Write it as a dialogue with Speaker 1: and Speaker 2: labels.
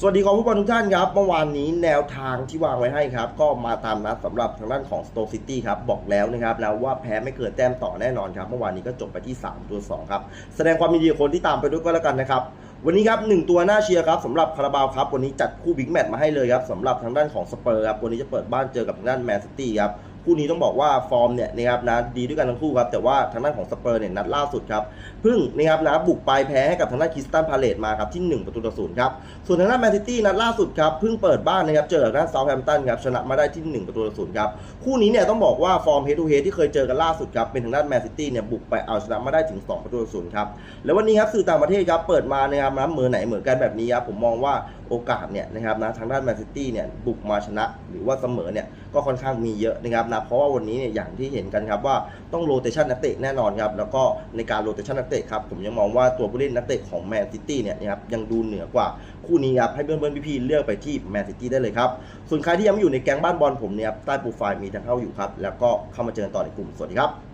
Speaker 1: สวัสดีครับผู้บอลทุกท่านครับเมื่อวานนี้แนวทางที่วางไว้ให้ครับ ก็มาตามนัดสำหรับทางด้านของ Stoke City ครับบอกแล้วนะครับแล้วว่าแพ้ไม่เกิดแต้มต่อแน่นอนครับ เมื่อวานนี้ก็จบไปที่ 3 ตัว 2 ครับ แสดงความยินดีคนที่ตามไปด้วยก็แล้วกันนะครับ วันนี้ครับหนึ่งตัวหน้าเชียร์ครับสำหรับคาราบาวครับ วันนี้จัดคู่บิ๊กแมตช์มาให้เลยครับสำหรับทางด้านของสเปอร์ครับวันนี้จะเปิดบ้านเจอกับทางด้านแมนซิตี้ครับ คู่นี้ต้องบอกว่าฟอร์มเนี่ยนะครับนะดีด้วยกันทั้งคู่ครับแต่ว่าทางด้านของสเปอร์เนี่ยนัดล่าสุดครับเพิ่งนะครับนะบุกไปแพ้ให้กับทางด้านคริสตันพาเลตมาครับที่ 1 ประตูต่อศูนย์ครับส่วนทางด้านแมนซิตี้นัดล่าสุดครับเพิ่งเปิดบ้านนะครับเจอกับทางด้านเซาท์แฮมป์ตันครับชนะมาได้ที่ 1 ประตูต่อศูนย์ครับคู่นี้เนี่ยต้องบอกว่าฟอร์มเฮดทูเฮดที่เคยเจอกันล่าสุดครับเป็นทางด้านแมนซิตี้เนี่ยบุกไปเอาชนะมาได้ถึง 2 ประตูต่อศูนย์ครับแล้ววันนี้ครับสื่อต่างประเทศครับเปิดมานะครับนะเหมือไหนเหมือนกันแบบนี้ครับผมมองว่า โอกาสเนี่ยนะครับนะทางด้านแมนซิตี้เนี่ยบุกมาชนะหรือว่าเสมอเนี่ยก็ค่อนข้างมีเยอะนะครับนะเพราะว่าวันนี้เนี่ยอย่างที่เห็นกันครับว่าต้องโรเตชันนักเตะแน่นอนครับแล้วก็ในการโรเตชันนักเตะครับผมยังมองว่าตัวผู้เล่นนักเตะของแมนซิตี้เนี่ยนะครับยังดูเหนือกว่าคู่นี้ครับให้เพื่อนๆพี่ๆเลือกไปที่แมนซิตี้ได้เลยครับส่วนใครที่ยังไม่อยู่ในแก๊งบ้านบอลผมเนี่ยใต้โปรไฟล์มีทางเข้าอยู่ครับแล้วก็เข้ามาเจอกันต่อในกลุ่มสวัสดีครับ